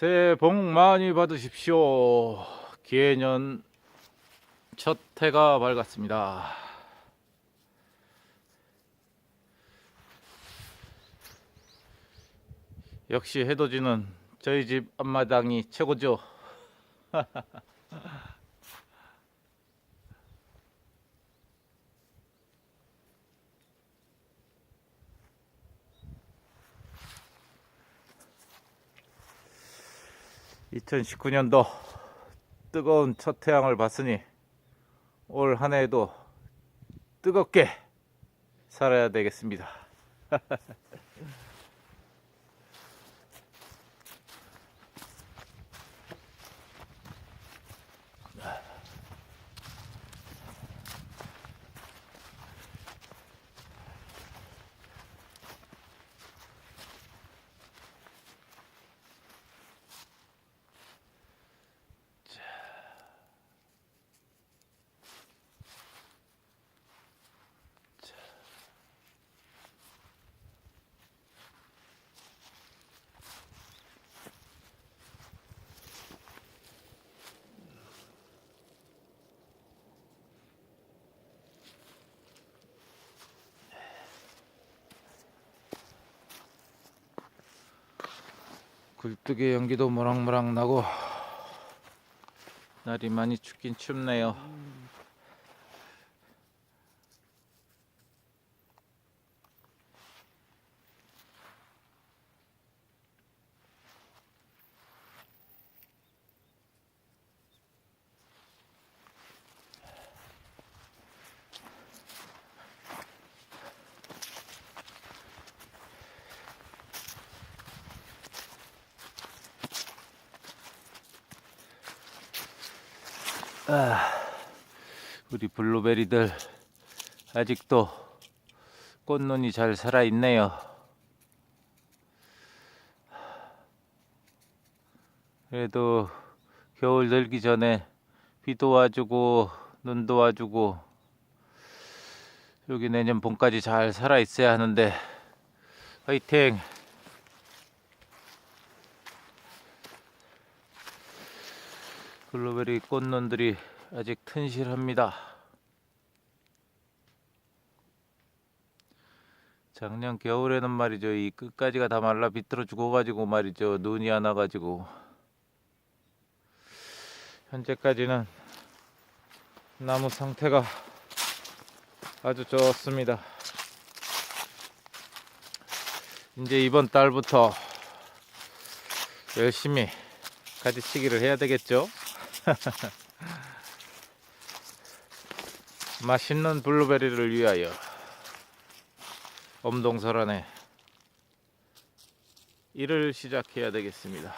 새해 복 많이 받으십시오. 기해년 첫 해가 밝았습니다. 역시 해돋이는 저희 집 앞마당이 최고죠. (2019년도) 뜨거운 첫 태양을 봤으니 올 한 해에도 뜨겁게 살아야 되겠습니다. 굴뚝의 연기도 모락모락 나고 날이 많이 춥긴 춥네요. 우리 블루베리들 아직도 꽃눈이 잘 살아 있네요. 그래도 겨울 들기 전에 비도 와주고 눈도 와주고 여기 내년 봄까지 잘 살아 있어야 하는데 화이팅! 블루베리 꽃눈들이 아직 튼실합니다. 작년 겨울에는 말이죠. 이 끝까지가 다 말라 비틀어 죽어가지고 말이죠. 눈이 안 와가지고. 현재까지는 나무 상태가 아주 좋습니다. 이제 이번 달부터 열심히 가지치기를 해야 되겠죠? 맛있는 블루베리를 위하여 엄동설안에 일을 시작해야 되겠습니다.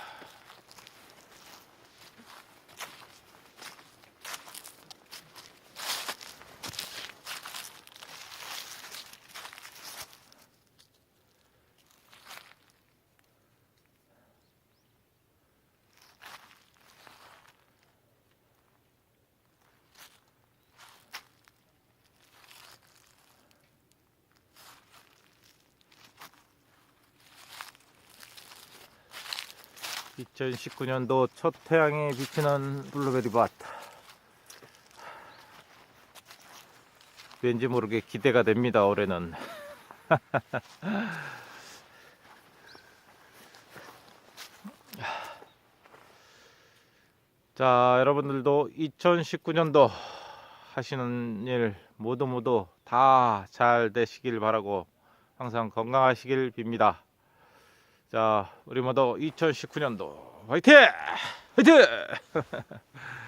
(2019년도) 첫 태양이 비치는 블루베리 밭. 왠지 모르게 기대가 됩니다 올해는. 자 여러분들도 2019년도 하시는 일 모두 모두 다 잘 되시길 바라고 항상 건강하시길 빕니다 자 우리 모두 2019년도 화이팅! 화이팅